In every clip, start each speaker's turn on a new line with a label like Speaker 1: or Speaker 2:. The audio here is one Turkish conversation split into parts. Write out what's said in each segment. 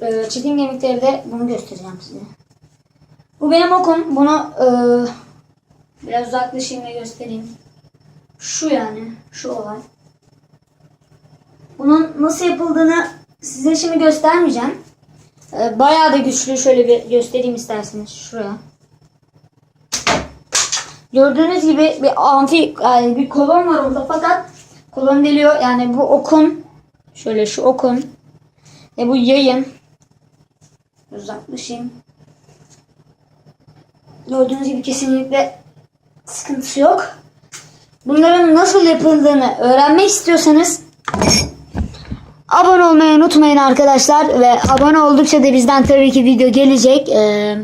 Speaker 1: e, çetin kemikleri de bunu göstereceğim size. Bu benim okum. Bunu e, biraz uzaklaşayım ve göstereyim. Şu yani. Şu olay. Bunun nasıl yapıldığını size şimdi göstermeyeceğim. E, bayağı da güçlü. Şöyle bir göstereyim isterseniz. Şuraya. Gördüğünüz gibi bir amfi yani bir kolon var orada fakat kolon deliyor. Yani bu okun şöyle şu okun ve bu yayın uzaklaşayım. Gördüğünüz gibi kesinlikle sıkıntısı yok. Bunların nasıl yapıldığını öğrenmek istiyorsanız abone olmayı unutmayın arkadaşlar ve abone oldukça da bizden tabii ki video gelecek. Ee,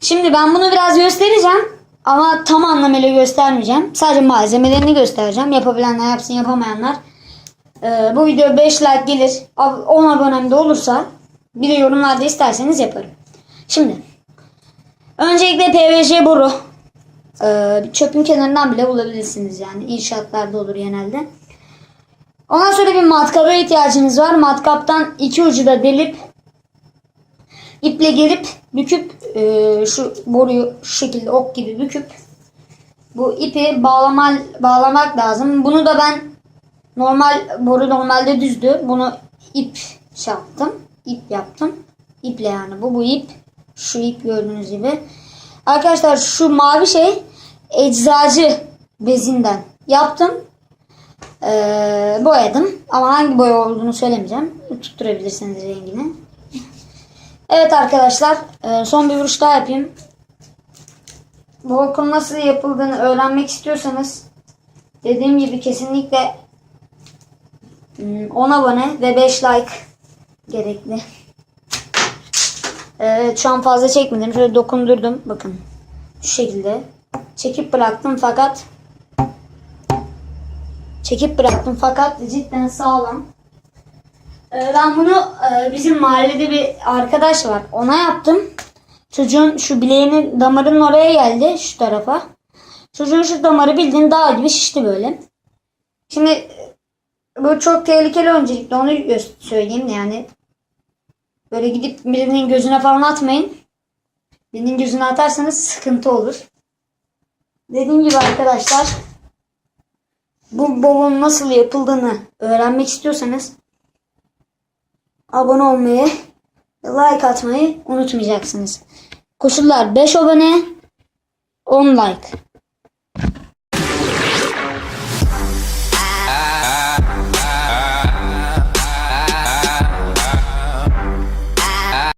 Speaker 1: Şimdi ben bunu biraz göstereceğim. Ama tam anlamıyla göstermeyeceğim. Sadece malzemelerini göstereceğim. Yapabilenler yapsın yapamayanlar. Ee, bu video 5 like gelir. ab- 10 abonem de olursa bir de yorumlarda isterseniz yaparım. Şimdi. Öncelikle PVC boru. Ee, çöpün kenarından bile bulabilirsiniz yani. İnşaatlarda olur genelde. Ondan sonra bir matkaba ihtiyacınız var. Matkaptan iki ucu da delip iple gelip büküp e, şu boruyu şu şekilde ok gibi büküp bu ipi bağlama, bağlamak lazım. Bunu da ben normal boru normalde düzdü. Bunu ip şey yaptım. ip yaptım. İple yani bu bu ip. Şu ip gördüğünüz gibi. Arkadaşlar şu mavi şey eczacı bezinden yaptım. Ee, boyadım. Ama hangi boya olduğunu söylemeyeceğim. Tutturabilirsiniz rengini. Evet arkadaşlar e, son bir vuruş daha yapayım. Bu okul nasıl yapıldığını öğrenmek istiyorsanız dediğim gibi kesinlikle 10 abone ve 5 like gerekli. Evet şu an fazla çekmedim. Şöyle dokundurdum. Bakın şu şekilde çekip bıraktım fakat çekip bıraktım fakat cidden sağlam. Ee, Ben bunu e, bizim mahallede bir arkadaş var. Ona yaptım. Çocuğun şu bileğinin damarının oraya geldi. Şu tarafa. Çocuğun şu damarı bildiğin dağ gibi şişti böyle. Şimdi bu çok tehlikeli öncelikle onu söyleyeyim yani. Böyle gidip birinin gözüne falan atmayın. Birinin gözüne atarsanız sıkıntı olur. Dediğim gibi arkadaşlar bu bobun nasıl yapıldığını öğrenmek istiyorsanız abone olmayı, like atmayı unutmayacaksınız. Koşullar 5 abone, 10 like.